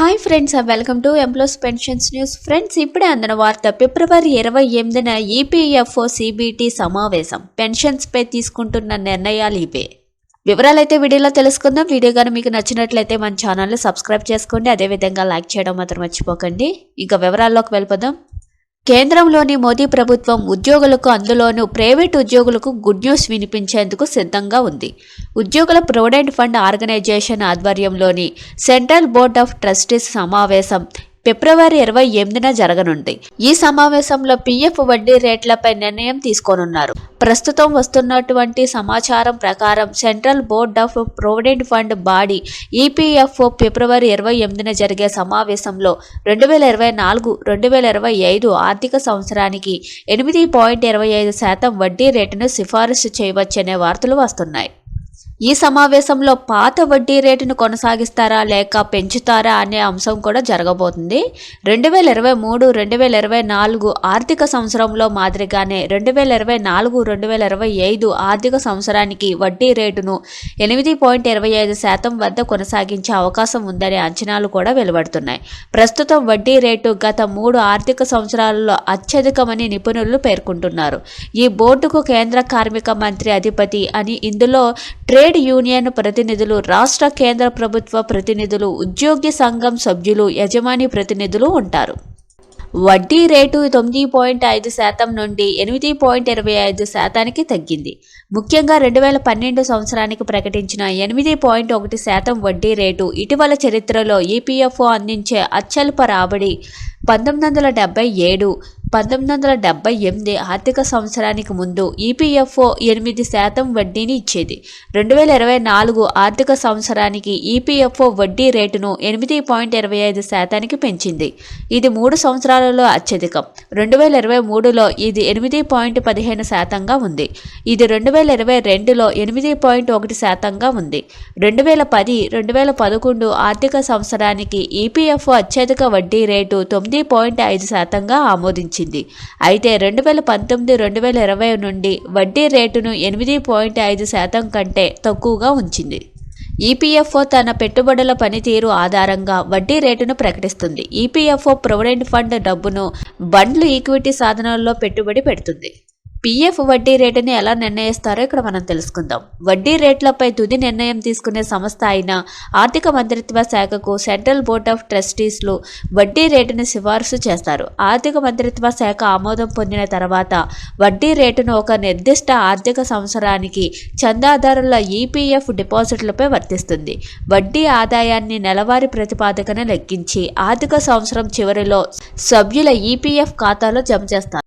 Hi friends welcome to employees pensions news friends ఇప్పుడే అందిన వార్త ఫిబ్రవరి ఇరవై ఎనిమిదిన ఈపీఎఫ్ఓ సిబిటి సమావేశం. పెన్షన్స్ పై తీసుకుంటున్న నిర్ణయాలు ఇవే. వివరాలైతే వీడియోలో తెలుసుకుందాం. వీడియో కానీ మీకు నచ్చినట్లయితే మన ఛానల్ని సబ్స్క్రైబ్ చేసుకోండి. అదేవిధంగా లైక్ చేయడం మాత్రం మర్చిపోకండి. ఇంకా వివరాల్లోకి వెళ్ళిపోదాం. కేంద్రంలోని మోదీ ప్రభుత్వం ఉద్యోగులకు అందులోనూ ప్రైవేట్ ఉద్యోగులకు గుడ్ న్యూస్ వినిపించేందుకు సిద్ధంగా ఉంది. ఉద్యోగుల ప్రొవిడెంట్ ఫండ్ ఆర్గనైజేషన్ ఆధ్వర్యంలోని సెంట్రల్ బోర్డ్ ఆఫ్ ట్రస్టీస్ సమావేశం ఫిబ్రవరి ఇరవై ఎనిమిదిన జరగనుంది. ఈ సమావేశంలో పీఎఫ్ వడ్డీ రేట్లపై నిర్ణయం తీసుకోనున్నారు. ప్రస్తుతం వస్తున్నటువంటి సమాచారం ప్రకారం central board of provident fund body EPFO ఫిబ్రవరి ఇరవై ఎనిమిదిన జరిగే సమావేశంలో రెండు వేల ఇరవై నాలుగు రెండు వేల ఇరవై ఐదు ఆర్థిక సంవత్సరానికి ఎనిమిది పాయింట్ ఇరవై ఐదు శాతం వడ్డీ రేటును సిఫారసు చేయవచ్చనే వార్తలు వస్తున్నాయి. ఈ సమావేశంలో పాత వడ్డీ రేటును కొనసాగిస్తారా లేక పెంచుతారా అనే అంశం కూడా జరగబోతుంది. రెండు వేల ఇరవై మూడు రెండు వేల ఇరవై నాలుగు ఆర్థిక సంవత్సరంలో మాదిరిగానే రెండు వేల ఇరవై నాలుగు రెండు వేల ఇరవై ఐదు ఆర్థిక సంవత్సరానికి వడ్డీ రేటును ఎనిమిది పాయింట్ ఇరవై ఐదు శాతం వద్ద కొనసాగించే అవకాశం ఉందనే అంచనాలు కూడా వెలువడుతున్నాయి. ప్రస్తుతం వడ్డీ రేటు గత మూడు ఆర్థిక సంవత్సరాలలో అత్యధికమని నిపుణులు పేర్కొంటున్నారు. ఈ బోర్డుకు కేంద్ర కార్మిక మంత్రి అధిపతి అని ఇందులో ట్రేడ్ యూనియన్ ప్రతినిధులు రాష్ట్ర కేంద్ర ప్రభుత్వ ప్రతినిధులు ఉద్యోగి సంఘం సభ్యులు యజమాని ప్రతినిధులు ఉంటారు. వడ్డీ రేటు తొమ్మిది పాయింట్ ఐదు శాతం నుండి ఎనిమిది పాయింట్ ఇరవై ఐదు శాతానికి తగ్గింది. ముఖ్యంగా రెండు వేల పన్నెండు సంవత్సరానికి ప్రకటించిన ఎనిమిది పాయింట్ ఒకటి శాతం వడ్డీ రేటు ఇటీవల చరిత్రలో ఈపీఎఫ్ఓ అందించే అత్యల్ప రాబడి పంతొమ్మిది వందల డెబ్బై ఏడు పంతొమ్మిది వందల డెబ్బై ఎనిమిది ఆర్థిక సంవత్సరానికి ముందు ఈపీఎఫ్ఓ ఎనిమిది శాతం వడ్డీని ఇచ్చేది. రెండు వేల ఇరవై నాలుగు ఆర్థిక సంవత్సరానికి ఈపీఎఫ్ఓ వడ్డీ రేటును ఎనిమిది పాయింట్ ఇరవై ఐదు శాతానికి పెంచింది. ఇది మూడు సంవత్సరాలలో అత్యధికం. రెండు వేల ఇరవై మూడులో ఇది ఎనిమిది పాయింట్ పదిహేను శాతంగా ఉంది. ఇది రెండు వేల ఇరవై రెండులో ఎనిమిది పాయింట్ ఒకటి శాతంగా ఉంది. రెండు వేల పది రెండు వేల పదకొండు ఆర్థిక సంవత్సరానికి ఈపీఎఫ్ఓ అత్యధిక వడ్డీ రేటు తొమ్మిది పాయింట్ ఐదు శాతంగా ఆమోదించింది. అయితే రెండు వేల పంతొమ్మిది రెండు వేల ఇరవై నుండి వడ్డీ రేటును ఎనిమిది పాయింట్ ఐదు శాతం కంటే తక్కువగా ఉంచింది. ఈపీఎఫ్ఓ తన పెట్టుబడుల పనితీరు ఆధారంగా వడ్డీ రేటును ప్రకటిస్తుంది. ఈపీఎఫ్ఓ ప్రొవిడెంట్ ఫండ్ డబ్బును బండ్లు ఈక్విటీ సాధనాల్లో పెట్టుబడి పెడుతుంది. పీఎఫ్ వడ్డీ రేటుని ఎలా నిర్ణయిస్తారో ఇక్కడ మనం తెలుసుకుందాం. వడ్డీ రేట్లపై తుది నిర్ణయం తీసుకునే సంస్థ అయిన ఆర్థిక మంత్రిత్వ శాఖకు సెంట్రల్ బోర్డ్ ఆఫ్ ట్రస్టీస్లు వడ్డీ రేటును సిఫార్సు చేస్తారు. ఆర్థిక మంత్రిత్వ శాఖ ఆమోదం పొందిన తర్వాత వడ్డీ రేటును ఒక నిర్దిష్ట ఆర్థిక సంవత్సరానికి చందాదారుల ఈపీఎఫ్ డిపాజిట్లపై వర్తిస్తుంది. వడ్డీ ఆదాయాన్ని నెలవారీ ప్రతిపాదకన లెక్కించి ఆర్థిక సంవత్సరం చివరిలో సభ్యుల ఈపీఎఫ్ ఖాతాలో జమ చేస్తారు.